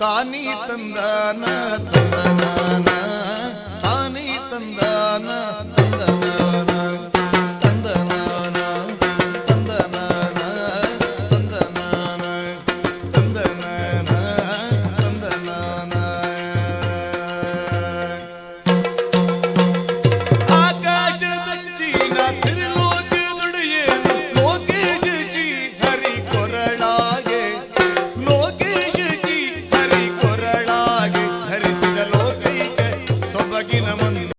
ತಾನಿ ತಂದನ